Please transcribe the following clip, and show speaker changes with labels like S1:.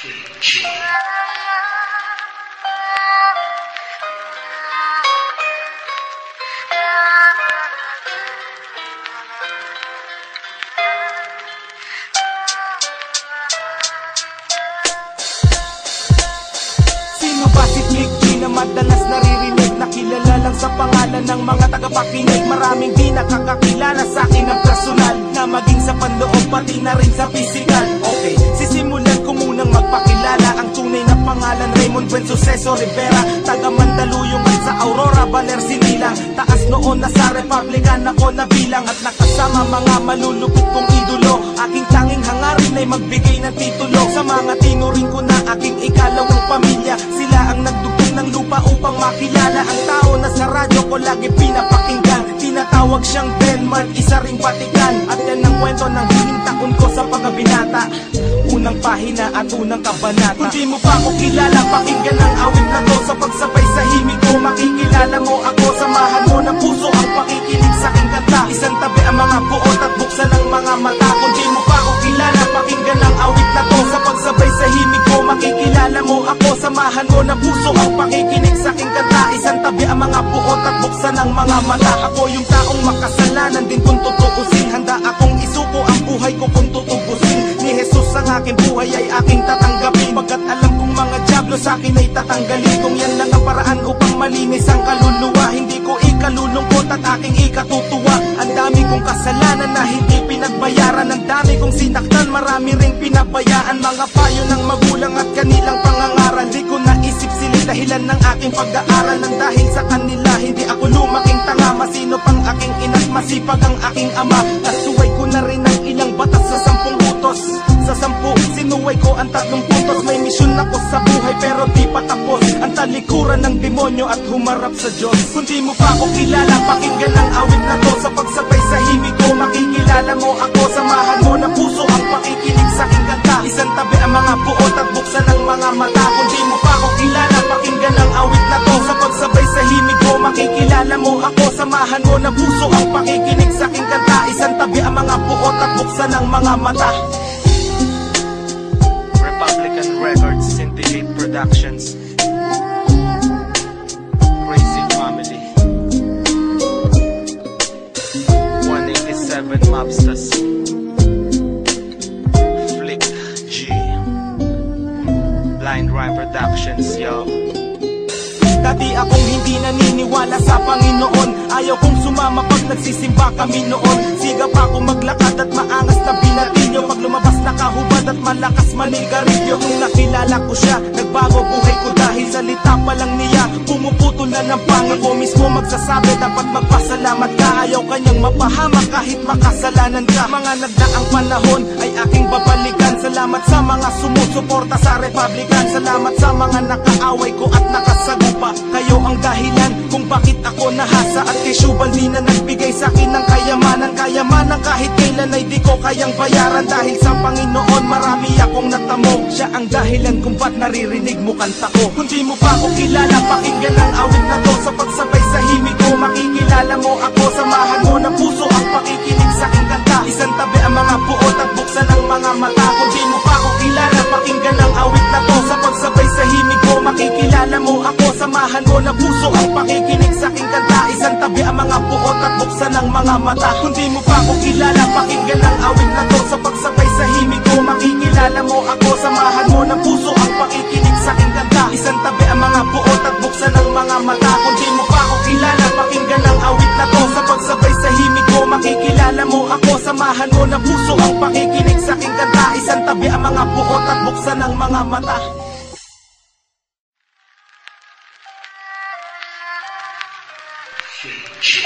S1: Sino ba si Click G na madalas naririnig na kilala lang sa pangalan ng mga tagapakinig? Maraming di nakakakilala sa akin ng personal Na maging sa panloob pati na rin sa physical Buen Suceso Rivera Taga Mandaluyong at sa Aurora Baler Sinilang Taas noon na sa Republican ako nabilang. At nakasama mga malulupit kong idolo. Aking tanging hangarin ay magbigay ng titulo. Sa mga tinuring ko na aking ikalawang pamilya Sila ang nagdugtong ng lupa upang makilala Ang tao na sa radyo ko lagi pinapakinggan. Tinatawag siyang Denmark, isa ring Vatican. At yan ang kwento ng hiling taon ko sa pagkabinata Unang pahina at unang kabanata. Kung di mo pa ako kilala, pakinggan ang awit na to. Sa pagsabay sa himig ko, makikilala mo ako. Samahan mo ng puso ang pakikinig sa aking kanta. Isang tabi ang mga buot at buksan ang mga mata. Kung di mo pa ako kilala, pakinggan ang awit na to. Sa pagsabay sa himig ko, makikilala mo ako. Samahan mo ng puso ang pakikinig sa aking kanta. Isang tabi ang mga buot at buksan ang mga mata. Ako yung taong makasalanan din kung tutuusin Handa akong aking buhay ay aking tatanggapin. Pagkat alam kong mga diablo sa akin ay tatanggalin. Kung yan lang ang paraan upang malinis ang kaluluwa Hindi ko ikalulungkot at aking ikatutuwa. Ang dami kong kasalanan na hindi pinagbayaran. Ang dami kong sinaktan, marami ring pinabayaan. Mga payo ng magulang at kanilang pangangaral. Di ko naisip sila dahilan ng aking pag-aaral. Nang dahil sa kanila, hindi ako lumaking tanga. Masino pang aking ina't masipag ang aking ama. Nasuway ko na rin sinuway ko ang tatlong puntos May misyon ako sa buhay pero di pa tapos. Ang talikuran ng demonyo at humarap sa Diyos. Kung di mo pa ako kilala, pakinggan ang awit na to. Sa pagsabay sa himig ko, makikilala mo ako. Samahan mo ng puso ang pakikinig sa aking kanta Isang tabi ang mga buot at buksan ang mga mata. Kung di mo pa ako kilala, pakinggan ang awit na to. Sa pagsabay sa himig ko, makikilala mo ako. Samahan mo ng puso ang pakikinig sa aking kanta Isang tabi ang mga buot at buksan ang mga mata Productions. Crazy Family. 187 Mobsters. Flick G. Blind Rhyme Productions, yo Dati akong hindi naniniwala sa Panginoon. Ayaw kong sumama pag nagsisimba kami noon. Siga pa akong maglakad at maangas na binatilyo. Pag lumabas nakahubad at malakas manigarilyo. Nung nakilala ko siya, nagbago buhay ko dahil salita pa lang niya. Pumuputol na ng pangil ko mismo magsasabi Dapat magpasalamat ka, ayaw kanyang mapahamak kahit makasalanan ka. Mga nagdaang panahon ay aking babalikan. Salamat sa mga sumusuporta sa Republican. Salamat sa mga nakaaway ko at nakasagupa Kayo ang dahilan kung bakit ako nahasa. At kay Shubal di na nagbigay sa akin ng kayamanan. Kayamanan kahit kailan ay di ko kayang bayaran. Dahil sa Panginoon marami akong natamo. Siya ang dahilan kung ba't naririnig mo kanta ko. Kung di mo pa ako kilala pakinggan ang awit na to. Sa pagsabay sa himig ko makikilala mo ako Samahan Samahan mo ng puso ang pakikinig sa aking kanta. Isang tabi ang mga buot at buksan ang mga mata. Kung di mo pa ako kilala pakinggan ang awit na to. Sa pagsabay sa himig ko makikilala mo ako. Samahan mo ng puso ang pakikinig sa aking kanta. Isang tabi ang mga buot at buksan ang mga mata. Kung di mo pa ako kilala pakinggan ang awit na to. Sa pagsabay sa himig ko makikilala mo ako. Samahan mo ng puso ang pakikinig sa aking kanta. Isang tabi ang mga buot at buksan ang mga mata
S2: 说什